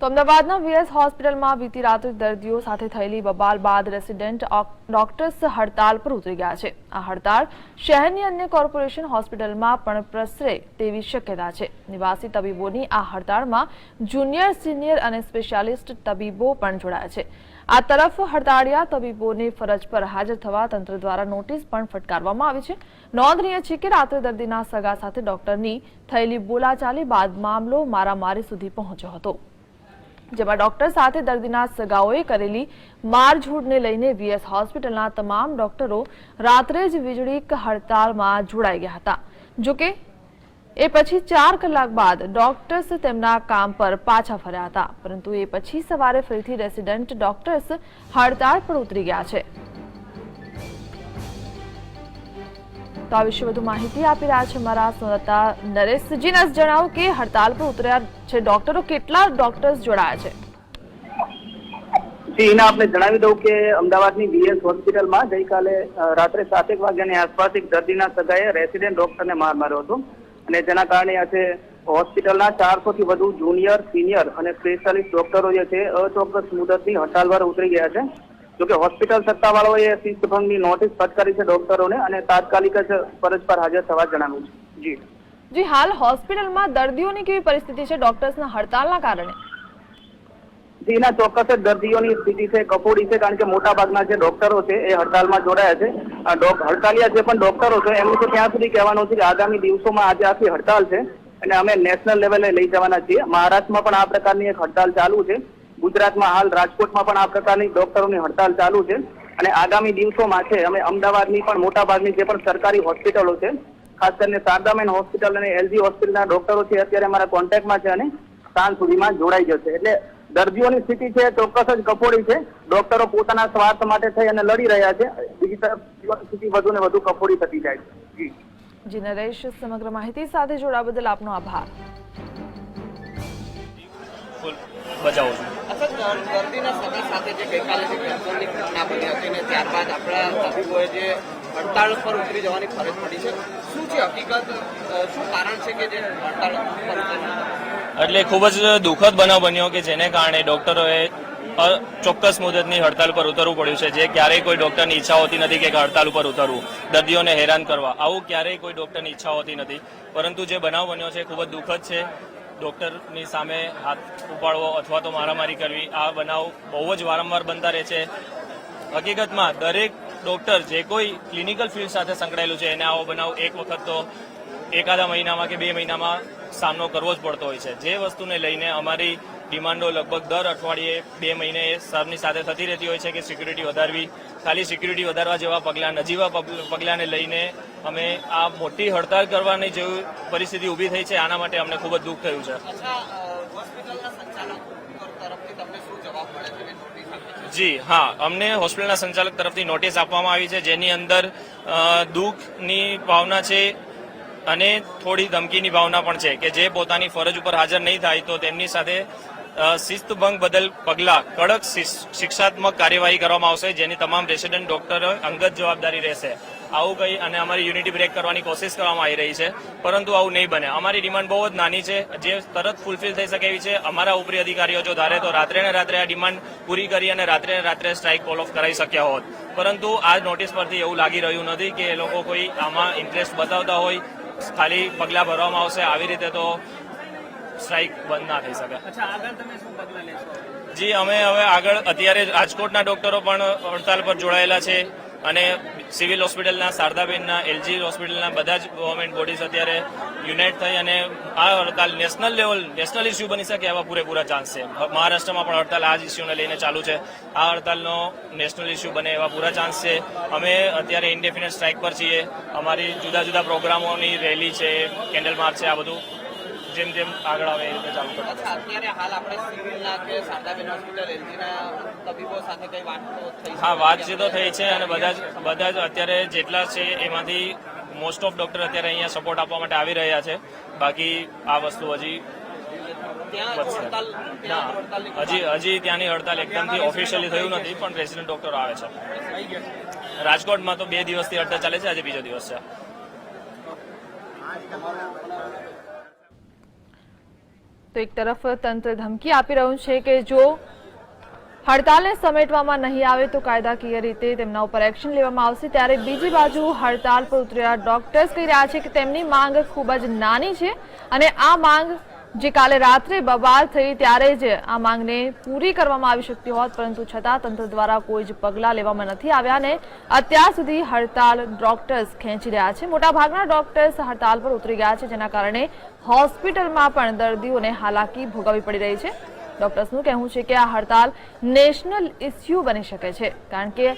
તો અમદાવાદના વીએસ હોસ્પિટલમાં વીતી રાત્રે દર્દીઓ સાથે થયેલી બબાલ બાદ રેસિડેન્ટ ડોક્ટર્સ હડતાલ પર ઉતરી ગયા છે. આ હડતાળ શહેરની અન્ય કોર્પોરેશન હોસ્પિટલમાં પણ પ્રસરે તેવી શક્યતા છે. નિવાસી તબીબોની આ હડતાળમાં જુનિયર, સિનિયર અને સ્પેશિયાલિસ્ટ તબીબો પણ જોડાયા છે. આ તરફ હડતાળિયા તબીબોને ફરજ પર હાજર થવા તંત્ર દ્વારા નોટિસ પણ ફટકારવામાં આવી છે. નોંધનીય છે કે રાત્રે દર્દીના સગા સાથે ડોક્ટરની થયેલી બોલાચાલી બાદ મામલો મારામારી સુધી પહોંચ્યો હતો. જેમાં ડોક્ટર સાથે દર્દીના સગાઓએ કરેલી મારઝૂડને લઈને વીએસ હોસ્પિટલના તમામ ડોક્ટરો રાત્રે જ વીજળી હડતાલમાં જોડાઈ ગયા હતા. જોકે, એ પછી ચાર કલાક બાદ ડોક્ટર્સ તેમના કામ પર પાછા ફર્યા હતા. પરંતુ એ પછી સવારે ફરીથી રેસિડેન્ટ ડોક્ટર્સ હડતાળ પર ઉતરી ગયા છે. તો આ વિશે વધુ માહિતી આપી રહ્યા છે અમારા સંવાદદાતા નરેશજી. જણાવો કે હડતાલ પર ઉતર્યા છે ડોક્ટરો. કેટલા ડોક્ટર્સ જોડાયા છે? જી આપણે જણાવી દઉં કે અમદાવાદની વીએસ હોસ્પિટલમાં ગઈકાલે રાત્રે સાતેક વાગ્યાની આસપાસ એક દર્દીના સગાએ રેસિડેન્ટ ડોક્ટરને માર માર્યો હતો. અને જેના કારણે આજે હોસ્પિટલના ચારસો થી વધુ જુનિયર, સિનિયર અને સ્પેશિયાલિસ્ટ ડોક્ટરો જે છે, અચોક્કસ મુદતની હડતાલ પર ઉતરી ગયા છે. જોકે હોસ્પિટલ સત્તાવાળાઓએ શિસ્તભંગની નોટિસ ફટકારી છે ડોક્ટરોને અને તાત્કાલિક જ ફરજ પર હાજર થવા જણાવ્યું છે. જી. જી હાલ હોસ્પિટલમાં દર્દીઓની કેવી પરિસ્થિતિ છે ડોક્ટર્સના હડતાલના કારણે? જી એના ચોક્કસ જ દર્દીઓની સ્થિતિ છે કફોડી છે કારણ કે મોટા ભાગના જે ડોક્ટરો છે એ હડતાલમાં જોડાયા છે. હડતાલિયા જે પણ ડોક્ટરો છે એમનું તો ત્યાં સુધી કહેવાનું છે કે આગામી દિવસોમાં આજે આખી હડતાલ છે અને અમે નેશનલ લેવલે લઈ જવાના છીએ. મહારાષ્ટ્રમાં પણ આ પ્રકારની એક હડતાલ ચાલુ છે. ગુજરાતમાં હાલ રાજકોટમાં પણ આ પ્રકારની ડોક્ટરોની હડતાલ ચાલુ છે અને આગામી દિવસોમાં છે, અમે અમદાવાદની પણ મોટા ભાગની જે પણ સરકારી હોસ્પિટલો છે, ખાસ કરીને શારદામેન હોસ્પિટલ અને એલજી હોસ્પિટલના ડોક્ટરો છે અત્યારે અમારા કોન્ટેક્ટમાં છે અને સાંજ સુધીમાં જોડાઈ જશે. એટલે દર્દીઓની સ્થિતિ છે ચોક્કસ જ કફોડી છે, ડોક્ટરો પોતાના સ્વાર્થ માટે થઈ અને લડી રહ્યા છે, બીજી તરફ સ્થિતિ વધુ ને વધુ કફોડી થતી જાય છે. જી. નરેશ, સમગ્ર માહિતી સાથે જોડા બદલ આપનો આભાર. ફૂલ બજાવું છું. દર્દીના સમય સાથે જે ગઈકાલે જે કેન્સરની ઘટના બની હતી ને ત્યારબાદ આપણા તબીબોએ જે હડતાળ પર ઉતરી જવાની ફરજ પડી છે શું છે હકીકત? શું કારણ છે કે જે હડતાળ એટલે ખૂબ જ દુઃખદ બનાવ બન્યો કે જેને કારણે ડોક્ટરોએ ચોક્કસ મુદતની હડતાલ પર ઉતરવું પડ્યું છે. જે ક્યારેય કોઈ ડોક્ટરની ઈચ્છા હોતી નથી કે હડતાલ ઉપર ઉતરવું. દર્દીઓને હેરાન કરવા. આવું ક્યારેય કોઈ ડોક્ટરની ઈચ્છા હોતી નથી. પરંતુ જે બનાવ બન્યો છે ખૂબ જ દુઃખદ છે. ડોક્ટરની સામે હાથ ઉપાડવો અથવા તો મારામારી કરવી, આ બનાવ બહુ જ વારંવાર બનતા રહે છે. હકીકતમાં દરેક ડોક્ટર જે કોઈ ક્લિનિકલ ફિલ્ડ સાથે સંકળાયેલું છે, એને આવો બનાવ એક વખત તો એકાદા મહિનામાં કે બે મહિનામાં સામનો કરવો જ પડતો હોય છે. જે વસ્તુને લઈને અમારી ડિમાન્ડો લગભગ દર અઠવાડિયે બે મહિને સરની સાથે થતી રહેતી હોય છે કે સિક્યુરિટી વધારવી. ખાલી સિક્યુરિટી વધારવા જેવા પગલાં નજીવા પગલાંને લઈને અમે આ મોટી હડતાલ કરવાની જેવી પરિસ્થિતિ ઊભી થઈ છે આના માટે અમને ખૂબ જ દુઃખ થયું છે. જી હા અમને હોસ્પિટલના સંચાલક તરફથી નોટિસ આપવામાં આવી છે જેની અંદર દુઃખની ભાવના છે અને થોડી ધમકીની ભાવના પણ છે કે જે પોતાની ફરજ ઉપર હાજર નહીં થાય તો તેમની સાથે શિસ્તભંગ બદલ પગલાં, કડક શિક્ષાત્મક કાર્યવાહી કરવામાં આવશે, જેની તમામ રેસિડેન્ટ ડોક્ટરો અંગત જવાબદારી રહેશે. આવું કહી અને અમારી યુનિટી બ્રેક કરવાની કોશિશ કરવામાં આવી રહી છે, પરંતુ આવું નહીં બને. અમારી ડિમાન્ડ બહુ જ નાની છે, જે તરત ફૂલફિલ થઈ શકે એવી છે. અમારા ઉપરી અધિકારીઓ જો ધારે તો રાત્રે ને રાત્રે આ ડિમાન્ડ પૂરી કરી અને રાત્રે ને રાત્રે સ્ટ્રાઇક કોલ ઓફ કરાવી શક્યા હોત. પરંતુ આ નોટિસ પરથી એવું લાગી રહ્યું નથી કે એ લોકો કોઈ આમાં ઇન્ટરેસ્ટ બતાવતા હોય ખાલી પગલાં ભરવામાં આવશે આવી રીતે તો સ્ટ્રાઇક બંધ ના થઈ શકે. જી અમે હવે આગળ અત્યારે રાજકોટના ડોક્ટરો પણ હડતાલ પર જોડાયેલા છે. અને સિવિલ હોસ્પિટલના, શારદાબેનના, એલજી હોસ્પિટલના બધા જ ગવર્મેન્ટ બોડીઝ અત્યારે યુનાઇટ થઈ અને આ હડતાલ નેશનલ લેવલ નેશનલ ઇસ્યુ બની શકે એવા પૂરેપૂરા ચાન્સ છે. મહારાષ્ટ્રમાં પણ હડતાલ આ જ ઇસ્યુને લઈને ચાલુ છે. આ હડતાલનો નેશનલ ઇસ્યુ બને એવા પૂરા ચાન્સ છે. અમે અત્યારે ઇન્ડેફિનેટ સ્ટ્રાઇક પર છીએ. અમારી જુદા જુદા પ્રોગ્રામોની રેલી છે કેન્ડલ માર્ચ છે, આ બધું જેમ જેમ આગળ આવે એ રીતે ચાલુ કરતા અચ્છા અત્યારે હાલ આપણે સિવિલના કે સાંધાબેન હોસ્પિટલ એલજીના તબીબો સાથે કઈ વાત તો થઈ? હા વાતચીતો થઈ છે અને બધા જ બધા જ અત્યારે જેટલા છે એમાંથી મોસ્ટ ઓફ ડોક્ટર અત્યારે અહીંયા સપોર્ટ આપવા માટે આવી રહ્યા છે. બાકી આ વસ્તુ હજી હજી હજી ત્યાંની હડતાલ એકદમથી ઓફિશિયલી થયું નથી પણ રેસિડેન્ટ ડોક્ટરો આવે છે. રાજકોટમાં તો બે દિવસથી હડતાલ ચાલે છે આજે બીજો દિવસ છે. તો એક તરફ તંત્ર ધમકી આપી રહ્યું છે કે જો હડતાલને સમેટવામાં નહીં આવે તો કાયદાકીય રીતે તેમના ઉપર એક્શન લેવામાં આવશે, ત્યારે બીજી બાજુ હડતાલ પર ઉતર્યા ડોક્ટર્સ કહી રહ્યા છે કે તેમની માંગ ખૂબ જ નાની છે અને આ માંગ જે કાલે રાત્રે બબાલ થઈ ત્યારે જ આ માંગને પૂરી કરવામાં આવી શકતી હોત, પરંતુ છતાં તંત્ર દ્વારા કોઈ જ પગલાં લેવામાં નથી આવ્યા અને અત્યાર સુધી હડતાલ ડોક્ટર્સ ખેંચી રહ્યા છે. મોટાભાગના ડોક્ટર્સ હડતાલ પર ઉતરી ગયા છે, જેના કારણે હોસ્પિટલમાં પણ દર્દીઓને હાલાકી ભોગવવી પડી રહી છે. ડોક્ટર્સનું કહેવું છે કે આ હડતાલ નેશનલ ઇસ્યુ બની શકે છે, કારણ કે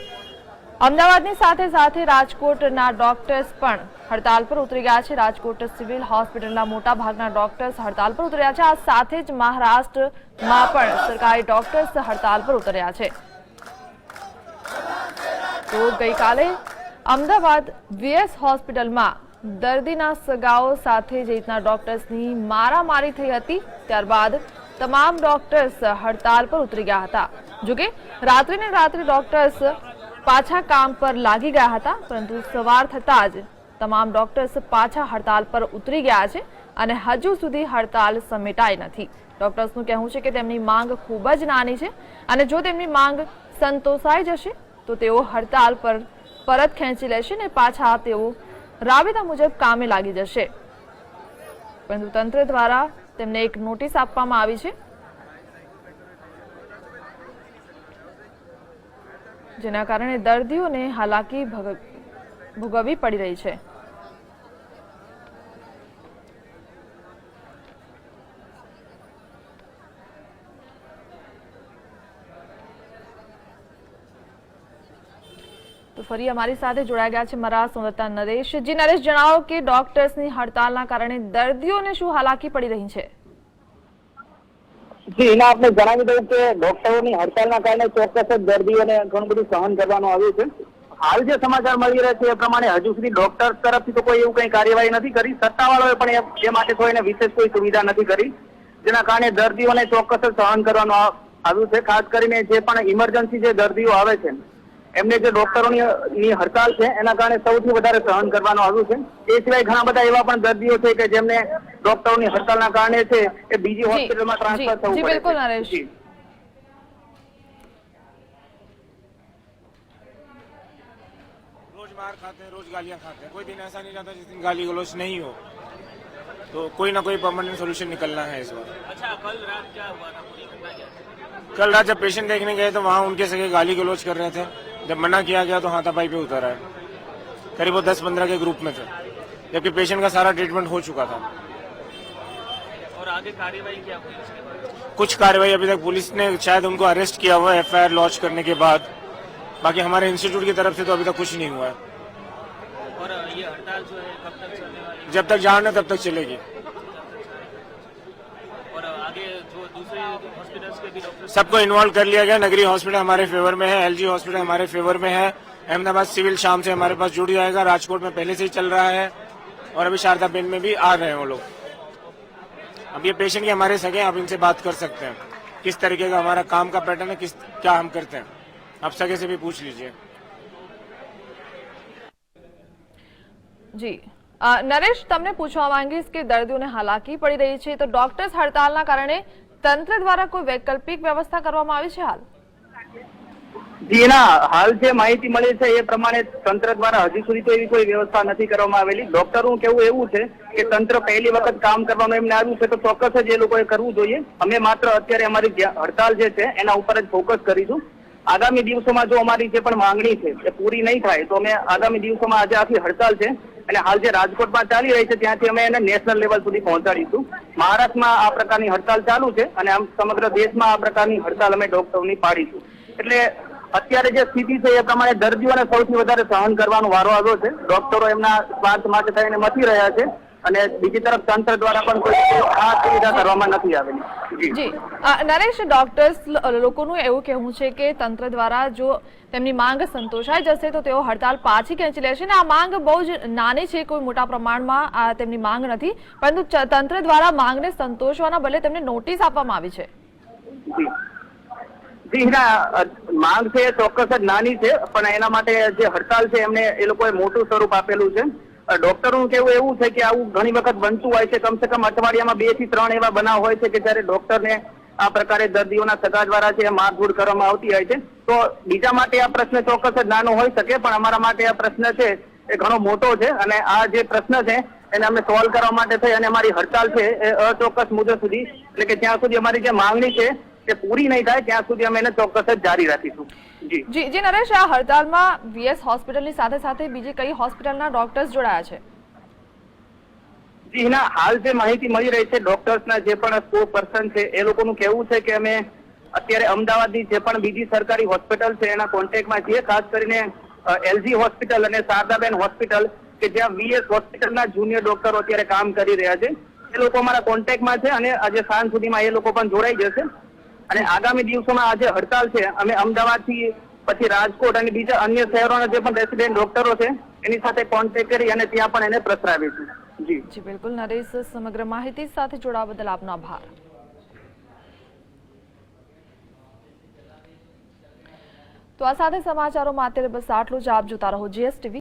અમદાવાદની સાથે સાથે રાજકોટના ડોક્ટર્સ પણ હડતાલ પર ઉતરી ગયા છે. રાજકોટ સિવિલ હોસ્પિટલના મોટા ભાગના ડોક્ટર્સ હડતાલ પર ઉતર્યા છે. આ સાથે જ મહારાષ્ટ્રમાં પણ સરકારી ડોક્ટર્સ હડતાલ પર ઉતર્યા છે. તો ગઈકાલે અમદાવાદ વીએસ હોસ્પિટલમાં દર્દીના સગાઓ સાથે જે રીતના ડોક્ટર્સની મારામારી થઈ હતી, ત્યારબાદ તમામ ડોક્ટર્સ હડતાલ પર ઉતરી ગયા હતા. જોકે રાત્રિને રાત્રે ડોક્ટર્સ પાછા કામ પર લાગી ગયા હતા, પરંતુ સવાર થતાં જ તમામ ડોક્ટર્સ પાછા હડતાલ પર ઉતરી ગયા છે અને હજુ સુધી હડતાલ સમેટાઈ નથી. ડોક્ટર્સનું કહેવું છે કે તેમની માંગ ખૂબ જ નાની છે અને જો તેમની માંગ સંતોષાઈ જશે, તો તેઓ હડતાલ પર પરત ખેંચી લેશે અને પાછા તેઓ રાબેતા મુજબ કામે લાગી જશે. પરંતુ તંત્ર દ્વારા તેમને એક નોટિસ આપવામાં આવી છે જેના કારણે દર્દીઓને હાલાકી ભોગવવી પડી રહી છે. તો ફરી અમારી સાથે જોડાઈ ગયા છે મારા સંવાદદાતા નરેશ. જી નરેશ, જણાવો કે ડોક્ટર્સની હડતાલના કારણે દર્દીઓને શું હાલાકી પડી રહી છે? જી, એના આપણે જણાવી દઉં કે ડોક્ટરોની હડતાલના કારણે ચોક્કસ જ દર્દીઓને ઘણું બધું સહન કરવાનું આવ્યું છે. હાલ જે સમાચાર મળી રહ્યા છે એ પ્રમાણે હજુ સુધી ડોક્ટર તરફથી તો કોઈ એવું કઈ કાર્યવાહી નથી કરી. સત્તાવાળાઓએ પણ એ- માટે કોઈને વિશેષ કોઈ સુવિધા નથી કરી. જેના કારણે દર્દીઓને ચોક્કસ જ સહન કરવાનું આવ્યું છે. ખાસ કરીને જે પણ ઇમરજન્સી જે દર્દીઓ આવે છે એમને જે ડોક્ટરોની ની હડતાલ છે એના કારણે સૌથી વધારે સહન કરવાનું આવ્યું છે એ સિવાય ઘણા બધા એવા પણ દર્દીઓ છે કે જેમને ડોક્ટરોની હડતાલના કારણે છે એ બીજી જી, હોસ્પિટલમાં ટ્રાન્સફર જી, થવું જી, પડે બિલકુલ, છે. નરેશ. જી. रोज मार खाते हैं रोज गालियां खाते हैं कोई दिन ऐसा नहीं रहता जिस दिन गाली गलौज नहीं हो तो कोई ना कोई परमानेंट सोल्यूशन निकलना है इस बार अच्छा कल रात क्या हुआ था पूरी घटना क्या थी? कल रात जब पेशेंट देखने गए तो वहाँ उनके सगे गाली गलौज कर रहे थे जब मना किया गया तो हाथापाई पे उतर आए। करीब वो दस पंद्रह के ग्रुप में थे। जबकि पेशेंट का सारा ट्रीटमेंट हो चुका था। और आगे कार्यवाही क्या हुई उसके बाद? कुछ कार्रवाई अभी तक पुलिस ने शायद उनको अरेस्ट किया हुआ है एफ़ लॉन्च करने के बाद। बाकी हमारे इंस्टीट्यूट की तरफ़ से तो अभी तक कुछ नहीं हुआ है। और ये हड़ताल जो है कब तक चलने वाली जब तक जान है तब तक चलेगी और आगे जो दूसरे हॉस्पिटल्स के भी डॉक्टर सबको इन्वॉल्व कर लिया गया नगरी हॉस्पिटल हमारे फेवर में है एलजी हॉस्पिटल हमारे फेवर में है अहमदाबाद सिविल शाम से हमारे पास जुड़ जाएगा राजकोट में पहले से ही चल रहा है और अभी शारदा बेन में भी आ रहे हैं वो लोग अब ये पेशेंट के हमारे सगे हैं, आप इनसे बात कर सकते हैं किस तरीके का हमारा काम का पैटर्न है किस क्या हम करते हैं आप सगे से भी पूछ लीजिए જી અ, નરેશ તમને પૂછવા માંગીશ કે દર્દીઓને હાલાકી પડી રહી છે તો ડોક્ટર્સ હડતાલના કારણે તંત્ર દ્વારા કોઈ વૈકલ્પિક વ્યવસ્થા કરવામાં આવી છે હાલ? જી, ના, હાલ જે માહિતી મળી છે એ પ્રમાણે તંત્ર દ્વારા હજી સુધી તો એવી કોઈ વ્યવસ્થા નથી કરવામાં આવેલી. ડોક્ટરનું કેવું એવું છે કે તંત્ર પહેલી વખત કામ કરવામાં એમને આવ્યું છે તો ચોક્કસ જ એ લોકોએ કરવું જોઈએ. અમે માત્ર અત્યારે અમારી હડતાલ જે છે એના ઉપર જ ફોકસ કરીશું. આગામી દિવસોમાં જો અમારી જે પણ માંગણી છે એ પૂરી નહીં થાય તો અમે આગામી દિવસોમાં આજે આખી હડતાલ છે અને હાલ જે રાજકોટમાં ચાલી રહી છે, ત્યાંથી અમે એને નેશનલ લેવલ સુધી પહોંચાડીશું. મહારાષ્ટ્રમાં આ પ્રકારની હડતાલ ચાલુ છે અને આમ સમગ્ર દેશમાં આ પ્રકારની હડતાલ અમે ડોક્ટરોની પાડીશું. એટલે અત્યારે જે સ્થિતિ છે, એ પ્રમાણે દર્દીઓને સૌથી વધારે સહન કરવાનો વારો આવ્યો છે. ડોક્ટરો એમના સ્વાર્થ માટે થઈને મથી રહ્યા છે. અને બીજી તરફ તંત્ર દ્વારા પણ કોઈ આ સુવિધા કરવામાં નથી આવેલી. જી. નરેશ ડોક્ટર્સ લોકોનું એવું કહેવું છે કે તંત્ર દ્વારા જો તેમની માંગ સંતોષાઈ જશે તો તેઓ હડતાલ પાછી ખેંચી લેશે અને આ માંગ બહુ જ નાની છે કોઈ મોટા પ્રમાણમાં આ તેમની માંગ નથી પરંતુ તંત્ર દ્વારા માંગને સંતોષવાના બદલે તેમને નોટિસ આપવામાં આવી છે. જી. જી ના માંગ છે ચોક્કસ જ નાની છે પણ એના માટે જે હડતાલ છે એમને એ લોકોએ મોટું સ્વરૂપ આપેલું છે. ડોક્ટરોનું કેવું એવું છે કે આવું ઘણી વખત બનતું હોય છે. કમસે કમ અઠવાડિયામાં બેથી ત્રણ એવા બનાવ હોય છે કે જ્યારે ડોક્ટરને આ પ્રકારે દર્દીઓના સગા દ્વારા છે મારધૂડ કરવામાં આવતી હોય છે. તો બીજા માટે આ પ્રશ્ન ચોક્કસ જ નાનો હોઈ શકે, પણ અમારા માટે આ પ્રશ્ન છે એ ઘણો મોટો છે. અને આ જે પ્રશ્ન છે એને અમે સોલ્વ કરવા માટે થઈ અને અમારી હડતાલ છે એ અચોક્કસ મુજબ સુધી, એટલે કે જ્યાં સુધી અમારી જે માંગણી છે એ પૂરી નહીં થાય, ત્યાં સુધી અમે એને ચોક્કસ જ જારી રાખીશું. જી. જી નરેશ આ હડતાલમાં વીએસ હોસ્પિટલની સાથે સાથે બીજી કઈ હોસ્પિટલના ડોક્ટર્સ જોડાયા છે? જી ના હાલ જે માહિતી મળી રહી છે ડોક્ટર્સના જે પણ સ્પો પર્સન છે એ લોકોનું કહેવું છે કે અમે અત્યારે અમદાવાદની જે પણ બીજી સરકારી હોસ્પિટલ છે એના કોન્ટેક્ટમાં છીએ ખાસ કરીને એલજી હોસ્પિટલ અને શારદાબેન હોસ્પિટલ કે જ્યાં વીએસ હોસ્પિટલના જુનિયર ડોક્ટરો અત્યારે કામ કરી રહ્યા છે. એ લોકો અમારા કોન્ટેક્ટમાં છે અને આજે સાંજ સુધીમાં એ લોકો પણ જોડાઈ જશે. અને આગામી દિવસોમાં આજે હડતાલ છે. અમે અમદાવાદથી, પછી રાજકોટ અને બીજા અન્ય શહેરોના જે પણ રેસિડેન્ટ ડોક્ટરો છે, એની સાથે કોન્ટેક્ટ કરી અને ત્યાં પણ એને પ્રસરાવીશું જી. જી, બિલકુલ. નરેશ, સમગ્ર માહિતી સાથે જોડાવા બદલ આપનો આભાર. તો આ સાથે સમાચારોમાં અત્યારે બસ આટલું જ. આપ જોતા રહો જીએસટીવી